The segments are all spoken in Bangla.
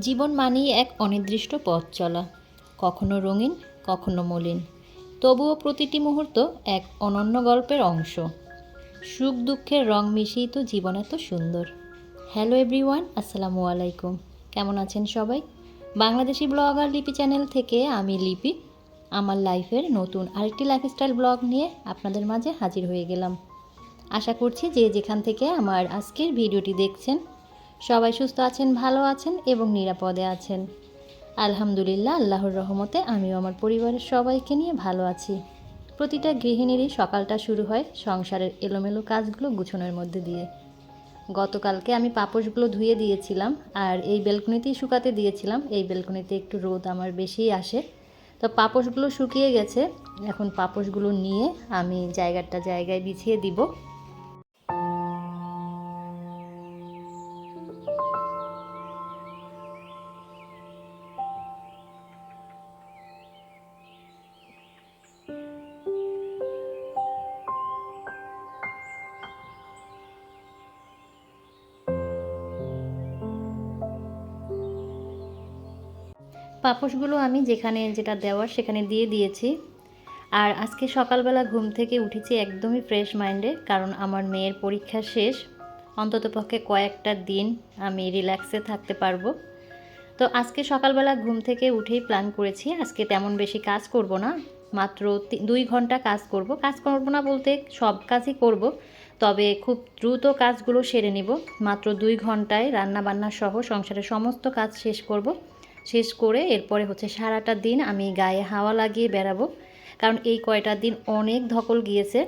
জীবন মানেই এক অনির্দিষ্ট পথ চলা, কখনো রঙিন, কখনো মলিন। তবুও প্রতিটি মুহূর্ত এক অনন্য গল্পের অংশ। সুখ দুঃখের রং মিশিয়েই তো জীবন এত সুন্দর। হ্যালো এভরিওয়ান আসসালামু আলাইকুম। কেমন আছেন সবাই? বাংলাদেশি ব্লগার লিপি চ্যানেল থেকে আমি লিপি। আমার লাইফের নতুন আরেকটি লাইফস্টাইল ব্লগ নিয়ে আপনাদের মাঝে হাজির হয়ে গেলাম। আশা করছি যে যেখান থেকে আমার আজকের ভিডিওটি দেখছেন সবাই সুস্থ আছেন, ভালো আছেন এবং নিরাপদে আছেন। আলহামদুলিল্লাহ, আল্লাহর রহমতে আমিও আমার পরিবারের সবাইকে নিয়ে ভালো আছি। প্রতিটা গৃহিণীরই সকালটা শুরু হয় সংসারের এলোমেলো কাজগুলো গুছানোর মধ্যে দিয়ে। গতকালকে আমি পাপোশগুলো ধুয়ে দিয়েছিলাম আর এই বেলকনিতেই শুকাতে দিয়েছিলাম। এই বেলকনিতে একটু রোদ আমার বেশিই আসে। তো পাপোশগুলো শুকিয়ে গেছে। এখন পাপোশগুলো নিয়ে আমি জায়গাটা জায়গায় বিছিয়ে দিব। পাপোশগুলো আমি যেখানে যেটা দেওয়ার সেখানে দিয়ে দিয়েছি। আর আজকে সকালবেলা ঘুম থেকে উঠেছি একদমই ফ্রেশ মাইন্ডে কারণ আমার মেয়ের পরীক্ষা শেষ। অন্ততপক্ষে কয়েকটা দিন আমি রিল্যাক্সে থাকতে পারব। তো আজকে সকালবেলা ঘুম থেকে উঠেই প্ল্যান করেছি, আজকে তেমন বেশি কাজ করব না। মাত্র দুই ঘণ্টা কাজ করব। কাজ করব না বলতে সব কাজই করব, তবে খুব দ্রুত কাজগুলো সেরে নিব। মাত্র দুই ঘন্টায় রান্না বান্না সহ সংসারের সমস্ত কাজ শেষ করব। শেষ করে এরপরে হচ্ছে সারাটা দিন আমি গায়ে হাওয়া লাগিয়ে বেড়াবো। কারণ এই কয়টা দিন অনেক ধকল গিয়েছে।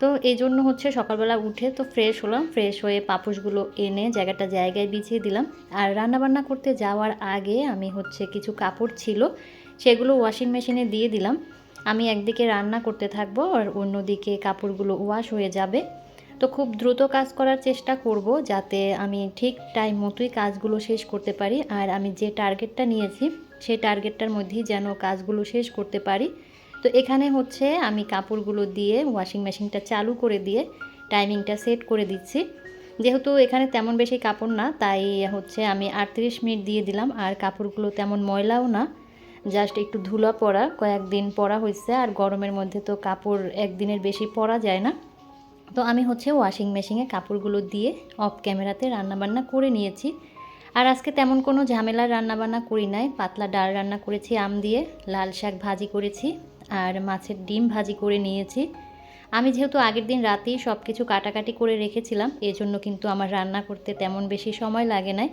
তো এই জন্য হচ্ছে সকালবেলা উঠে তো ফ্রেশ হলাম ফ্রেশ হয়ে পাপোশগুলো এনে জায়গাটা জায়গায় বিছিয়ে দিলাম। আর রান্নাবান্না করতে যাওয়ার আগে আমি হচ্ছে কিছু কাপড় ছিল, সেগুলো ওয়াশিং মেশিনে দিয়ে দিলাম। আমি একদিকে রান্না করতে থাকব আর অন্যদিকে কাপড়গুলো ওয়াশ হয়ে যাবে। তো খুব দ্রুত কাজ করার চেষ্টা করব যাতে আমি ঠিক টাইম মতোই কাজগুলো শেষ করতে পারি। আর আমি যে টার্গেটটা নিয়েছি, সেই টার্গেটটার মধ্যেই যেন কাজগুলো শেষ করতে পারি। তো এখানে হচ্ছে আমি কাপড়গুলো দিয়ে ওয়াশিং মেশিনটা চালু করে দিয়ে টাইমিংটা সেট করে দিচ্ছি। যেহেতু এখানে তেমন বেশি কাপড় না, তাই হচ্ছে আমি আটত্রিশ মিনিট দিয়ে দিলাম। আর কাপড়গুলো তেমন ময়লাও না জাস্ট একটু ধুলা পরা কয়েকদিন পরা হয়েছে, আর গরমের মধ্যে তো কাপড় একদিনের বেশি পরা যায় না। তো আমি হচ্ছে ওয়াশিং মেশিনে কাপড়গুলো দিয়ে অফ ক্যামেরাতে রান্নাবান্না করে নিয়েছি। আর আজকে তেমন কোনো ঝামেলার রান্নাবান্না করি নাই। পাতলা ডাল রান্না করেছি, আম দিয়ে লাল শাক ভাজি করেছি আর মাছের ডিম ভাজি করে নিয়েছি। আমি যেহেতু আগের দিন রাতেই সব কিছু কাটাকাটি করে রেখেছিলাম এই জন্য কিন্তু আমার রান্না করতে তেমন বেশি সময় লাগে নাই।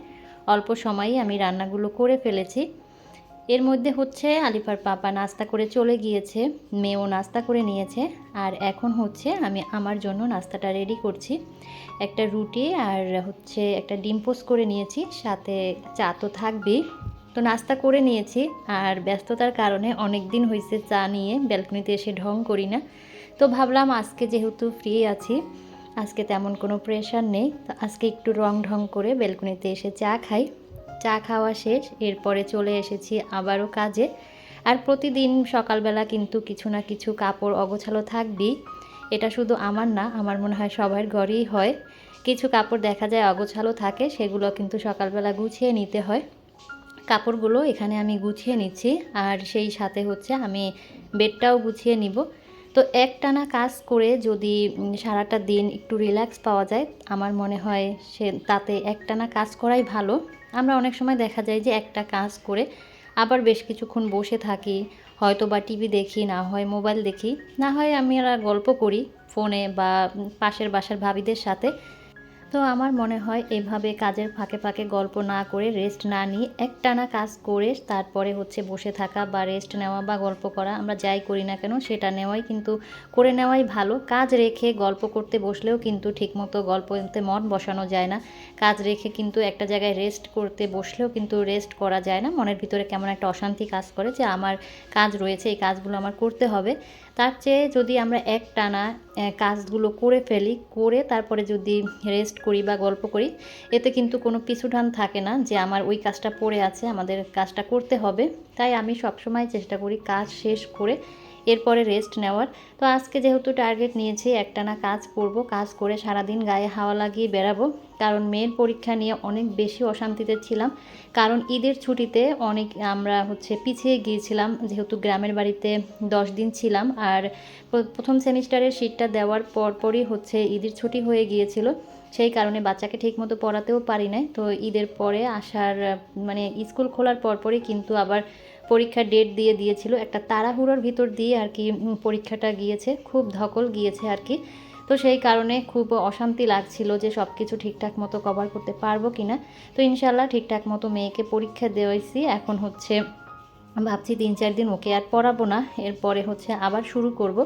অল্প সময়েই আমি রান্নাগুলো করে ফেলেছি। এর মধ্যে হচ্ছে আলিফার পাপা নাস্তা করে চলে গিয়েছে, মেয়েও নাস্তা করে নিয়েছে, আর এখন হচ্ছে আমি আমার জন্য নাস্তাটা রেডি করছি। একটা রুটি আর হচ্ছে একটা ডিম পোস্ট করে নিয়েছি, সাথে চা তো থাকবেই। তো নাস্তা করে নিয়েছি, আর ব্যস্ততার কারণে অনেক দিন হয়েছে চা নিয়ে, ব্যালকনিতে এসে ঢং করি না। তো ভাবলাম আজকে যেহেতু ফ্রি আছি, আজকে তেমন কোনো প্রেশার নেই, তো আজকে একটু রং ঢং করে ব্যালকনিতে এসে চা খাই। চা খাওয়া শেষ, এরপরে চলে এসেছি আবারও কাজে। আর প্রতিদিন সকালবেলা কিন্তু কিছু না কিছু কাপড় অগোছালো থাকবেই। এটা শুধু আমার না, আমার মনে হয় সবার ঘরেই হয়। কিছু কাপড় দেখা যায় অগোছালো থাকে, সেগুলো কিন্তু সকালবেলা গুছিয়ে নিতে হয়। কাপড়গুলো এখানে আমি গুছিয়ে নিচ্ছি, আর সেই সাথে হচ্ছে আমি বেডটাও গুছিয়ে নিব। তো একটানা কাজ করে যদি সারাটা দিন একটু রিল্যাক্স পাওয়া যায়, আমার মনে হয় সে, তাতে একটানা কাজ করাই ভালো। আমরা অনেক সময় দেখা যায় যে একটা কাজ করে আবার বেশ কিছুক্ষণ বসে থাকি হয়তো বা টিভি দেখি, না হয় মোবাইল দেখি। না হয় আমি আর গল্প করি ফোনে বা পাশের বাসার ভাবিদের সাথে। তো আমার মনে হয় এভাবে কাজের ফাঁকে ফাঁকে গল্প না করে রেস্ট না নিয়ে একটানা কাজ করে তারপরে হচ্ছে বসে থাকা বা রেস্ট নেওয়া বা গল্প করা, আমরা যাই করি না কেন সেটা নেওয়াই কিন্তু, করে নেওয়াই ভালো। কাজ রেখে গল্প করতে বসলেও কিন্তু ঠিকমতো গল্পতে মন বসানো যায় না। কাজ রেখে কিন্তু একটা জায়গায় রেস্ট করতে বসলেও কিন্তু রেস্ট করা যায় না। মনের ভিতরে কেমন একটা অশান্তি কাজ করে যে আমার কাজ রয়েছে, এই কাজগুলো আমার করতে হবে। তার চেয়ে যদি আমরা এক টানা কাজগুলো করে ফেলি, করে তারপরে যদি রেস্ট করি বা গল্প করি, এতে কিন্তু কোনো পিছুঢান থাকে না যে আমার ওই কাজটা পড়ে আছে, আমাদের কাজটা করতে হবে। তাই আমি সবসময় চেষ্টা করি কাজ শেষ করে এরপরে রেস্ট নেওয়ার। তো আজকে যেহেতু টার্গেট নিয়েছি, একটানা কাজ করব, কাজ করে সারাদিন গায়ে হাওয়া লাগিয়ে বেরাবো কারণ মেয়ের পরীক্ষা নিয়ে অনেক বেশি অশান্তিতে ছিলাম। কারণ ঈদের ছুটিতে অনেক আমরা হচ্ছে পিছিয়ে গিয়েছিলাম, যেহেতু গ্রামের বাড়িতে দশ দিন ছিলাম। আর প্রথম সেমিস্টারের সিটটা দেওয়ার পরপরই হচ্ছে ঈদের ছুটি হয়ে গিয়েছিল। সেই কারণে বাচ্চাকে ঠিকমতো পড়াতেও পারি নাই। তো ঈদের পরে আসার মানে স্কুল খোলার পরপরই কিন্তু আবার পরীক্ষার ডেট দিয়ে দিয়েছিল। একটা তাড়াহুড়োর ভিতর দিয়ে আর কি পরীক্ষাটা গিয়েছে, খুব ধকল গিয়েছে আর কি। তো সেই কারণে খুব অশান্তি লাগছিল যে সব কিছু ঠিকঠাক মতো কভার করতে পারব কি না তো ইনশাল্লাহ ঠিকঠাক মতো মেয়েকে পরীক্ষা দেওয়াইছি। এখন হচ্ছে, ভাবছি তিন চার দিন ওকে আর পড়াবো না। এরপরে হচ্ছে আবার শুরু করব।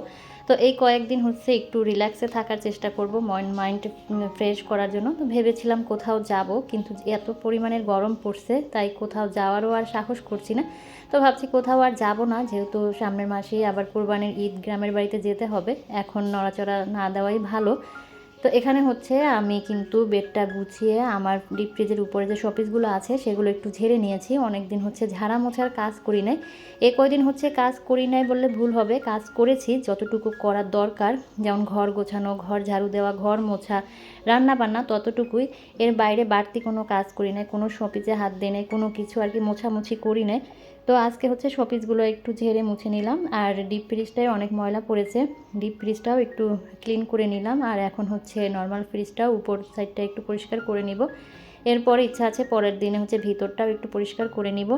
তো এই কয়েকদিন হচ্ছে একটু রিল্যাক্সে থাকার চেষ্টা করব মাইন্ড মাইন্ড ফ্রেশ করার জন্য। তো ভেবেছিলাম কোথাও যাব, কিন্তু এত পরিমাণের গরম পড়ছে, তাই কোথাও যাওয়ারও আর সাহস করছি না। তো ভাবছি কোথাও আর যাব না, যেহেতু সামনের মাসেই আবার কোরবানির ঈদ গ্রামের বাড়িতে যেতে হবে, এখন নড়াচড়া না দেওয়াই ভালো। তো এখানে হচ্ছে আমি কিন্তু বেডটা গুছিয়ে আমার ডিপ ফ্রিজের উপরে যে শপিসগুলো আছে, সেগুলো একটু ঝেড়ে নিয়েছি। অনেক দিন হচ্ছে ঝাড়া মোছার কাজ করি নাই। এ কয়দিন হচ্ছে কাজ করি নাই বললে ভুল হবে। কাজ করেছি, যতটুকু করার দরকার, যেমন ঘর গোছানো, ঘর ঝাড়ু দেওয়া, ঘর মোছা রান্না বান্না ততটুকুই। এর বাইরে বাড়তি কোনো কাজ করি নাই, কোনো শপিসে হাত দিই নাই, কোনো কিছু আর কি মোছামুছি করি নাই। তো আজকে হচ্ছে শপিসগুলো একটু ঝেড়ে মুছে নিলাম, আর ডিপ ফ্রিজটায় অনেক ময়লা পড়েছে। ডিপ ফ্রিজটাও একটু ক্লিন করে নিলাম, আর এখন হচ্ছে নর্মাল ফ্রিজটাও উপর সাইডটা একটু পরিষ্কার করে নিব। এরপর ইচ্ছা আছে পরের দিনে হচ্ছে ভিতরটাও একটু পরিষ্কার করে নিব।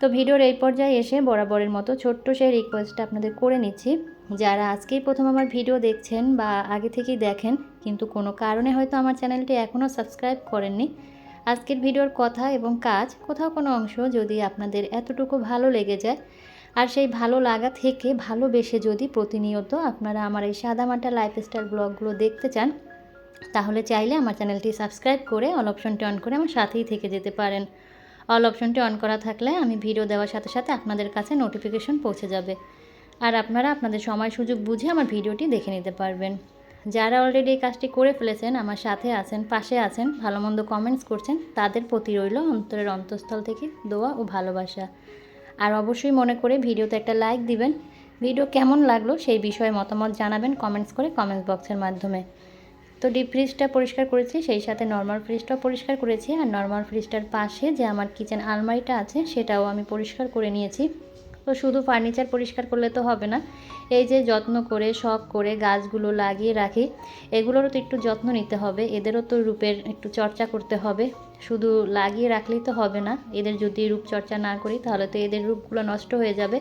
তো ভিডিওর এই পর্যায়ে এসে বরাবরের মতো ছোট্ট সেই রিকোয়েস্টটা আপনাদের করে নিচ্ছি। যারা আজকেই প্রথম আমার ভিডিও দেখছেন বা আগে থেকেই দেখেন, কিন্তু কোনো কারণে হয়তো আমার চ্যানেলটি এখনও সাবস্ক্রাইব করেননি আজকের ভিডিওর কথা এবং কাজ, কোথাও কোনো অংশ যদি আপনাদের এতটুকু ভালো লেগে যায়, আর সেই ভালো লাগা থেকে ভালোবেসে যদি প্রতিনিয়ত আপনারা আমার এই সাদামাটা লাইফস্টাইল ব্লগগুলো দেখতে চান, তাহলে চাইলে আমার চ্যানেলটি সাবস্ক্রাইব করে অল অপশনটি অন করে আমার সাথেই থেকে যেতে পারেন। অল অপশনটি অন করা থাকলে আমি ভিডিও দেওয়ার সাথে সাথে আপনাদের কাছে নোটিফিকেশন পৌঁছে যাবে। আর আপনারা আপনাদের সময় সুযোগ বুঝে আমার ভিডিওটি দেখে নিতে পারবেন। যারা অলরেডি এই কাজটি করে ফেলেছেন, আমার সাথে আছেন, পাশে আছেন ভালো মন্দ কমেন্টস করছেন, তাদের প্রতি রইল অন্তরের অন্তঃস্থল থেকে দোয়া ও ভালোবাসা। আর অবশ্যই মনে করে ভিডিওতে একটা লাইক দিবেন। ভিডিও কেমন লাগল সেই বিষয়ে মতামত জানাবেন কমেন্টস করে কমেন্টস বক্সের মাধ্যমে। তো ডিপ ফ্রিজটা পরিষ্কার করেছি, সেই সাথে নর্মাল ফ্রিজটাও পরিষ্কার করেছি। আর নর্মাল ফ্রিজটার পাশে যে আমার কিচেন আলমারিটা আছে, সেটাও আমি পরিষ্কার করে নিয়েছি। তো শুধু ফার্নিচার পরিষ্কার করলে তো হবে না। এই যে যত্ন করে, শখ করে গাছগুলো লাগিয়ে রাখি, এগুলোরও তো একটু যত্ন নিতে হবে। এদেরও তো রূপের একটু চর্চা করতে হবে। শুধু লাগিয়ে রাখলেই তো হবে না। এদের যদি রূপচর্চা না করি, তাহলে তো এদের রূপগুলো নষ্ট হয়ে যাবে।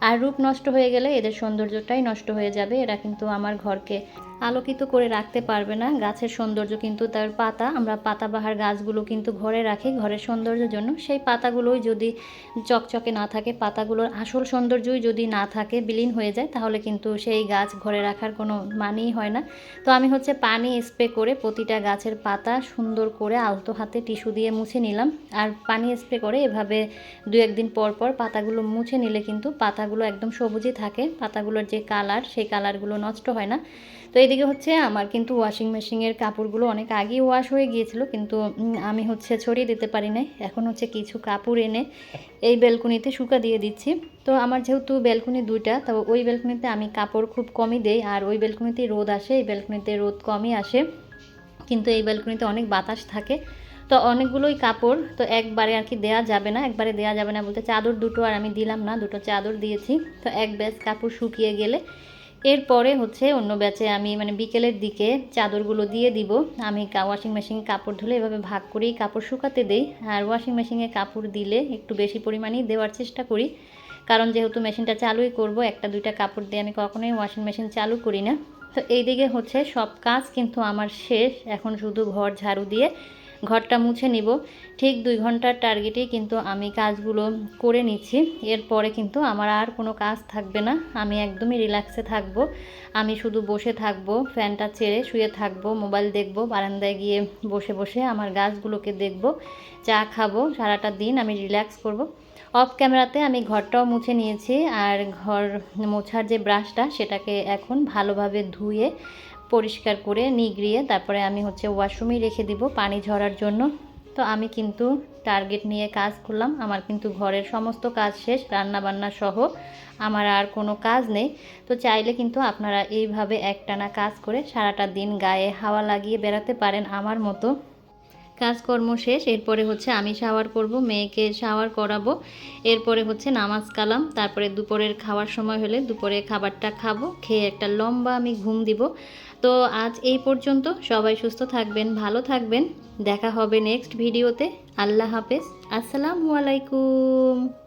আর রূপ নষ্ট হয়ে গেলে এদের সৌন্দর্যটাই নষ্ট হয়ে যাবে। এরা কিন্তু আমার ঘরকে আলোকিত করে রাখতে পারবে না। গাছের সৌন্দর্য কিন্তু তার পাতা। আমরা পাতাবাহার গাছগুলো কিন্তু ঘরে রাখি। ঘরের সৌন্দর্যের জন্য সেই পাতাগুলোই যদি চকচকে না থাকে, পাতাগুলোর আসল সৌন্দর্যই যদি না থাকে, বিলীন হয়ে যায়, তাহলে কিন্তু সেই গাছ ঘরে রাখার কোনো মানেই হয় না। তো আমি হচ্ছে পানি স্প্রে করে প্রতিটা গাছের পাতা সুন্দর করে আলতো হাতে টিস্যু দিয়ে মুছে নিলাম। আর পানি স্প্রে করে এভাবে দু একদিন পর পর পাতাগুলো মুছে নিলে কিন্তু পাতাগুলো একদম সবুজই থাকে। পাতাগুলোর যে কালার, সেই কালারগুলো নষ্ট হয় না। তো এদিকে হচ্ছে আমার কিন্তু ওয়াশিং মেশিনের কাপড়গুলো অনেক আগেই ওয়াশ হয়ে গিয়েছিল, কিন্তু আমি হচ্ছে ছড়িয়ে দিতে পারি নাই। এখন হচ্ছে কিছু কাপড় এনে এই বেলকুনিতে শুকা দিয়ে দিচ্ছি। তো আমার যেহেতু বেলকুনি দুইটা, তো ওই বেলকুনিতে আমি কাপড় খুব কমই দেই, আর ওই বেলকুনিতে রোদ আসে, এই বেলকুনিতে রোদ কমই আসে। কিন্তু এই ব্যালকনিতে অনেক বাতাস থাকে। তো অনেকগুলোই কাপড়, তো একবারে আর কি দেয়া যাবে না, একবারে দেয়া যাবে না বলতে চাদর দুটো আর আমি দিলাম না, দুটো চাদর দিয়েছি। তো এক ব্যাচ কাপড় শুকিয়ে গেলে এরপরে হচ্ছে অন্য ব্যাচে আমি মানে বিকেলের দিকে চাদরগুলো দিয়ে দিব। আমি ওয়াশিং মেশিনে কাপড় ধুলে এভাবে ভাগ করেই কাপড় শুকাতে দেই। আর ওয়াশিং মেশিনে কাপড় দিলে একটু বেশি পরিমাণেই দেওয়ার চেষ্টা করি। কারণ যেহেতু মেশিনটা চালুই করব, একটা দুইটা কাপড় দিয়ে আমি কখনোই ওয়াশিং মেশিন চালু করি না। তো এই দিকে হচ্ছে সব কাজ কিন্তু আমার শেষ। এখন শুধু ঘর ঝাড়ু দিয়ে ঘরটা মুছে নিব। ঠিক দুই ঘণ্টার টার্গেটেই কিন্তু আমি কাজগুলো করে নিচ্ছি। এরপরে কিন্তু আমার আর কোনো কাজ থাকবে না। আমি একদমই রিল্যাক্সে থাকব। আমি শুধু বসে থাকব, ফ্যানটা ছেড়ে শুয়ে থাকব, মোবাইল দেখব, বারান্দায় গিয়ে বসে বসে আমার গাছগুলোকে দেখব, চা খাব, সারাটা দিন আমি রিল্যাক্স করব। অফ ক্যামেরাতে আমি ঘরটাও মুছে নিয়েছি আর ঘর মোছার যে ব্রাশটা সেটাকে এখন ভালোভাবে ধুয়ে, পরিষ্কার করে নিগড়িয়ে তারপরে আমি হচ্ছে ওয়াশরুমেই রেখে দিব পানি ঝরার জন্য। তো আমি কিন্তু টার্গেট নিয়ে কাজ করলাম। আমার কিন্তু ঘরের সমস্ত কাজ শেষ রান্না বান্না সহ আমার আর কোনো কাজ নেই। তো চাইলে কিন্তু আপনারা এইভাবে একটানা কাজ করে সারাটা দিন গায়ে হাওয়া লাগিয়ে বেড়াতে পারেন আমার মতো। কাজকর্ম শেষ, এরপরে হচ্ছে আমি শাওয়ার করব, মেয়েকে শাওয়ার করাবো, এরপরে হচ্ছে নামাজ কালাম, তারপরে দুপুরের খাওয়ার সময় হলে দুপুরে খাবারটা খাব, খেয়ে একটা লম্বা আমি ঘুম দিব। তো আজ এই পর্যন্ত, সবাই সুস্থ থাকবেন, ভালো থাকবেন, দেখা হবে নেক্সট ভিডিওতে আল্লাহ হাফেজ, আসসালামু আলাইকুম।